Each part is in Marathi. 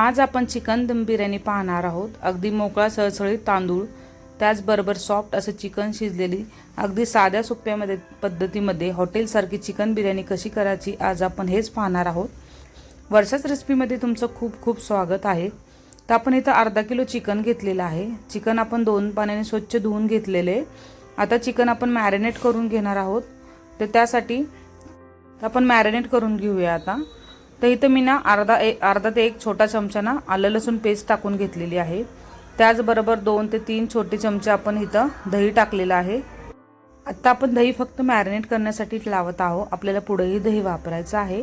आज आपण चिकन दम बिर्याणी पाहणार आहोत. अगदी मोकळा सळसळीत तांदूळ त्याचबरोबर सॉफ्ट असं चिकन शिजलेली अगदी साध्या सोप्यामध्ये पद्धतीमध्ये हॉटेलसारखी चिकन बिर्याणी कशी करायची आज आपण हेच पाहणार आहोत. वर्षाच रेसिपीमध्ये तुमचं खूप खूप स्वागत आहे. तर आपण इथं अर्धा किलो चिकन घेतलेलं आहे. चिकन आपण दोन पाण्याने स्वच्छ धुवून घेतलेले. आता चिकन आपण मॅरिनेट करून घेणार आहोत. तर त्यासाठी आपण मॅरिनेट करून घेऊया आता. तर इथं मी ना अर्धा एक अर्धा ते एक छोटा चमचा ना आलं लसूण पेस्ट टाकून घेतलेली आहे. त्याचबरोबर दोन ते तीन छोटे चमचे आपण इथं दही टाकलेलं आहे. आत्ता आपण दही फक्त मॅरिनेट करण्यासाठी लावत आहोत. आपल्याला पुढेही दही वापरायचं आहे.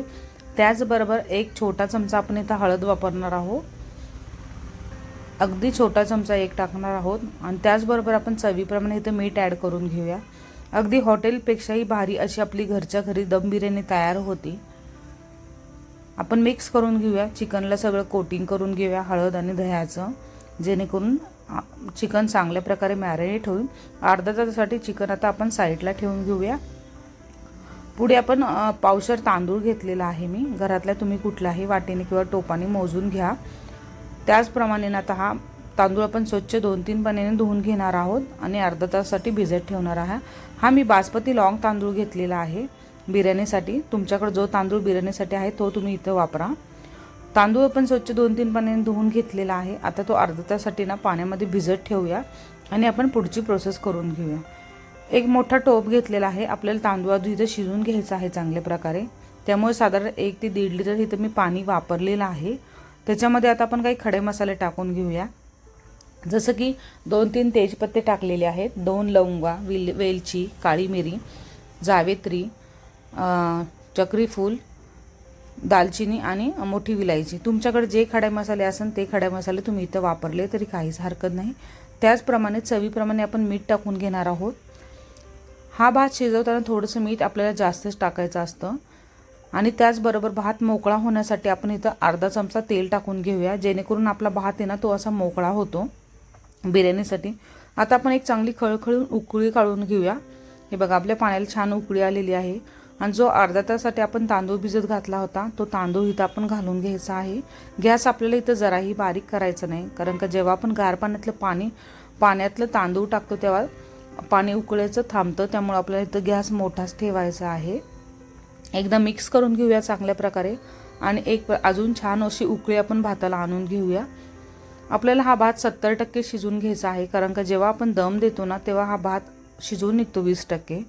त्याचबरोबर एक छोटा चमचा आपण इथं हळद वापरणार आहोत. अगदी छोटा चमचा एक टाकणार आहोत. आणि त्याचबरोबर आपण चवीप्रमाणे इथं मीठ ॲड करून घेऊया. अगदी हॉटेलपेक्षाही भारी अशी आपली घरच्या घरी दम बिर्याणी तयार होती. आपण मिक्स करून घेऊया. चिकनला सगळं कोटिंग करून घेऊया हळद आणि दह्याचं. जेणेकरून चिकन चांगल्या प्रकारे मॅरिनेट होईल. अर्धा तासासाठी चिकन आता आपण साईडला ठेवून घेऊया. पुढे आपण पावसर तांदूळ घेतलेला आहे मी. घरातल्या तुम्ही कुठल्याही वाटेने किंवा टोपाने मोजून घ्या. त्याचप्रमाणे आता हा तांदूळ आपण स्वच्छ दोन तीन पाण्याने धुवून घेणार आहोत आणि अर्धा तासासाठी भिजत ठेवणार आहे हा मी बासमती लाँग तांदूळ घेतलेला आहे. बिर्याणीसाठी. तुमच्याकडे जो तांदूळ बिर्याणीसाठी आहे तो तुम्ही इथं वापरा. तांदूळ आपण स्वच्छ दोन तीन पाण्याने धुवून घेतलेला आहे. आता तो अर्धा तासासाठी ना पाण्यामध्ये भिजत ठेवूया आणि आपण पुढची प्रोसेस करून घेऊया. एक मोठा टोप घेतलेला आहे. आपल्याला तांदूळ आधी इथं शिजून घ्यायचा आहे चांगल्या प्रकारे. त्यामुळे साधारण एक ते दीड लिटर इथं मी पाणी वापरलेलं आहे. त्याच्यामध्ये आता आपण काही खडे मसाले टाकून घेऊया. जसं की दोन तीन तेजपत्ते टाकलेले आहेत. दोन लवंगा विल वेलची काळी मिरी जावेत्री अं, चक्री फूल दालचिनी आणि मोठी विलायची. तुमच्याकडे जे खडे मसाले असेल ते खडे मसाले तुम्ही इथं वापरले तरी काहीच हरकत नाही. त्याचप्रमाणे चवीप्रमाणे आपण मीठ टाकून घेणार आहोत. हा भात शिजवताना थोडंसं मीठ आपल्याला जास्तच टाकायचं असतं. आणि त्याचबरोबर भात मोकळा होण्यासाठी आपण इथं अर्धा चमचा तेल टाकून घेऊया जेणेकरून आपला भात आहे ना तो असा मोकळा होतो बिर्याणीसाठी. आता आपण एक चांगली खळखळून उकळी काढून घेऊया. हे बघा आपल्या पाण्याला छान उकळी आलेली आहे. आणि जो अर्धा तासासाठी आपण तांदूळ भिजत घातला होता तो तांदूळ इथं आपण घालून घ्यायचा आहे. गॅस आपल्याला इथं जराही बारीक करायचा नाही कारण का जेव्हा आपण गार पाण्यातलं पाणी पाण्यातलं तांदूळ टाकतो तेव्हा पाणी उकळायचं थांबतं त्यामुळे आपल्याला इथं गॅस मोठाच ठेवायचा आहे. एकदा मिक्स करून घेऊया चांगल्या प्रकारे आणि एक अजून छान अशी उकळी आपण भाताला आणून घेऊया. आपल्याला हा भात सत्तर टक्के शिजून घ्यायचा आहे कारण का जेव्हा आपण दम देतो ना तेव्हा हा भात शिजून निघतो वीस टक्के.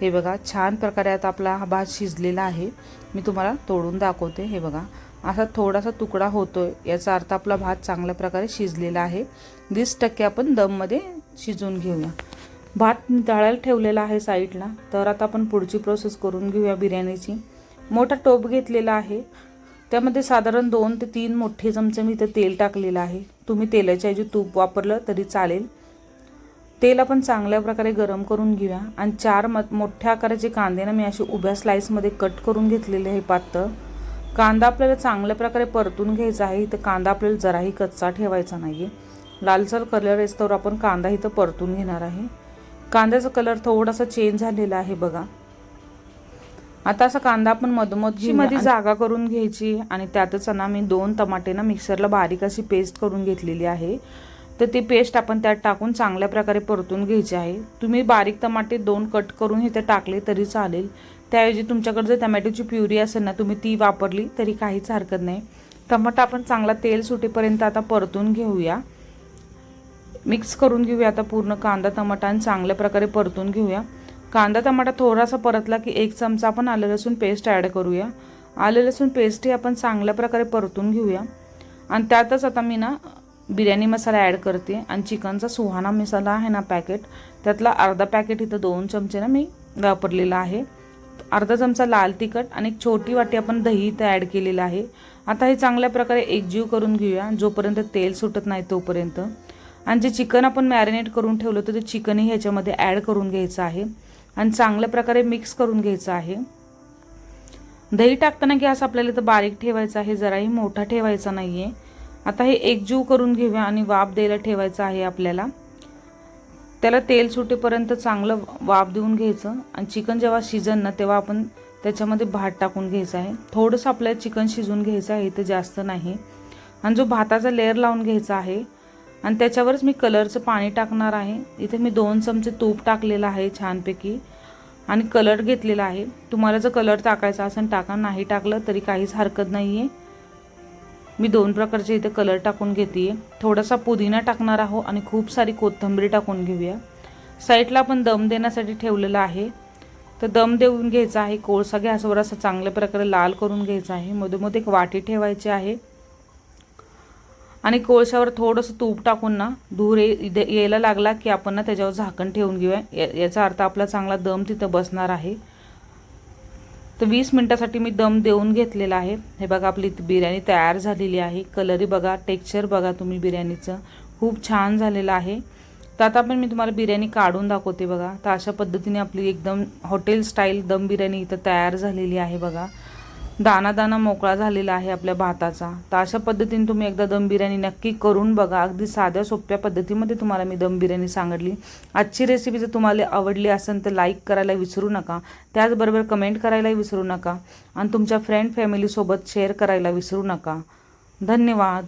हे बघा छान प्रकारे आता आपला हा भात शिजलेला आहे. मी तुम्हाला तोडून दाखवते. हे बघा असा थोडासा तुकडा होतोय. याचा अर्थ आपला भात चांगल्या प्रकारे शिजलेला आहे. वीस टक्के आपण दममध्ये शिजवून घेऊया. भात डाळायला ठेवलेला आहे साईडला. तर आता आपण पुढची प्रोसेस करून घेऊया बिर्याणीची. मोठा टोप घेतलेला आहे. त्यामध्ये साधारण दोन ते तीन मोठे चमचे मी इथं तेल टाकलेलं आहे. तुम्ही तेलाच्या ऐवजी तूप वापरलं तरी चालेल. तेल आपण चांगल्या प्रकारे गरम करून घेऊया. आणि चार म मोठ्या आकाराचे कांदे ना मी असे उभ्या स्लाईसमध्ये कट करून घेतलेले आहे पातळ. कांदा आपल्याला चांगल्या प्रकारे परतून घ्यायचा आहे. इथं कांदा आपल्याला जराही कच्चा ठेवायचा नाही आहे लालसर कलर येस्तवर आपण कांदा इथं परतून घेणार आहे. कांद्याचा कलर थोडासा चेंज झालेला आहे बघा. आता असा कांदा आपण मधोमधमध्ये जागा करून घ्यायची. आणि त्यातच ना मी दोन टमाटे ना मिक्सरला बारीक अशी पेस्ट करून घेतलेली आहे. तर ती पेस्ट आपण त्यात टाकून चांगल्या प्रकारे परतून घ्यायची आहे. तुम्ही बारीक टमाटे दोन कट करून इथे टाकले तरी चालेल. त्याऐवजी तुमच्याकडे जर टमॅटोची प्युरी असेल ना तुम्ही ती वापरली तरी काहीच हरकत नाही. टमाटा आपण चांगला तेल सुटेपर्यंत आता परतून घेऊया. मिक्स करून घेऊया आता पूर्ण कांदा टमाटा आणि चांगल्या प्रकारे परतून घेऊया. कांदा टमाटा थोडासा परतला की एक चमचा आपण आलं लसूण पेस्ट ॲड करूया. आलं लसूण पेस्टही आपण चांगल्या प्रकारे परतून घेऊया. आणि त्यातच आता मी ना बिर्याणी मसाला ॲड करते आणि चिकनचा सुहाना मसाला आहे ना पॅकेट त्यातला अर्धा पॅकेट इथं दोन चमचे ना मी वापरलेला आहे. अर्धा चमचा लाल तिखट आणि एक छोटी वाटी आपण दही इथं ॲड केलेलं आहे. आता हे चांगल्या प्रकारे एकजीव करून घेऊया जोपर्यंत तेल सुटत नाही तोपर्यंत. आणि जे चिकन आपण मॅरिनेट करून ठेवलं होतं ते चिकनही ह्याच्यामध्ये ॲड करून घ्यायचं आहे. आणि चांगल्या प्रकारे मिक्स करून घ्यायचं आहे. दही टाकताना गॅस आपल्याला इथं बारीक ठेवायचा आहे जराही मोठा ठेवायचा नाही आहे आता हे एकजीव करून घेऊया आणि वाफ द्यायला ठेवायचं आहे आपल्याला. त्याला तेल सुटेपर्यंत चांगलं वाफ देऊन घ्यायचं. आणि चिकन जेव्हा शिजन ना तेव्हा आपण त्याच्यामध्ये भात टाकून घ्यायचं आहे. थोडंसं आपल्याला चिकन शिजून घ्यायचं आहे इथं जास्त नाही. आणि जो भाताचा लेअर लावून घ्यायचा आहे आणि त्याच्यावरच मी कलरचं पाणी टाकणार आहे. इथे मी दोन चमचे तूप टाकलेलं आहे छानपैकी. आणि कलर घेतलेला आहे. तुम्हाला जर कलर टाकायचा असेल टाका. नाही टाकलं तरी काहीच हरकत नाही आहे मी दोन प्रकारचे इथे कलर टाकून घेते आहे थोडासा पुदिना टाकणार आहो आणि खूप सारी कोथिंबीर टाकून घेऊया. साईडला आपण दम देण्यासाठी ठेवलेलं आहे. तर दम देऊन घ्यायचा आहे. कोळसा गॅसवर असं चांगल्या प्रकारे लाल करून घ्यायचा आहे. मधोमध एक वाटी ठेवायची आहे. आणि कोळशावर थोडंसं तूप टाकून ना धूर ये- यायला लागला की आपण ना त्याच्यावर झाकण ठेवून घेऊया. या- याचा अर्थ आपला चांगला दम तिथं बसणार आहे. तर वीस मिनटासाठी मी दम देऊन घेतलेला आहे. हे बघा आपली बिर्याणी तयार झालेली आहे. कलरही बघा टेक्स्चर बघा तुम्ही बिर्याणीचं. खूप छान झालेलं आहे. तर आता पण मी तुम्हाला बिर्याणी काढून दाखवते बघा. तर अशा पद्धतीने आपली एकदम हॉटेल स्टाईल दम बिर्याणी इथं तयार झालेली आहे बघा. दाना दाना मोकळा झालेला आहे आपल्या भाताचा. तर अशा पद्धतीने तुम्ही एकदा दम बिर्याणी नक्की करून बघा. अगदी साध्या सोप्या पद्धतीमध्ये तुम्हाला मी दम बिर्याणी सांगितली. आजची रेसिपी जर तुम्हाला आवडली असेल तर लाईक करायला विसरू नका. त्याचबरोबर कमेंट करायलाही विसरू नका. आणि तुमच्या फ्रेंड फॅमिलीसोबत शेअर करायला विसरू नका. धन्यवाद.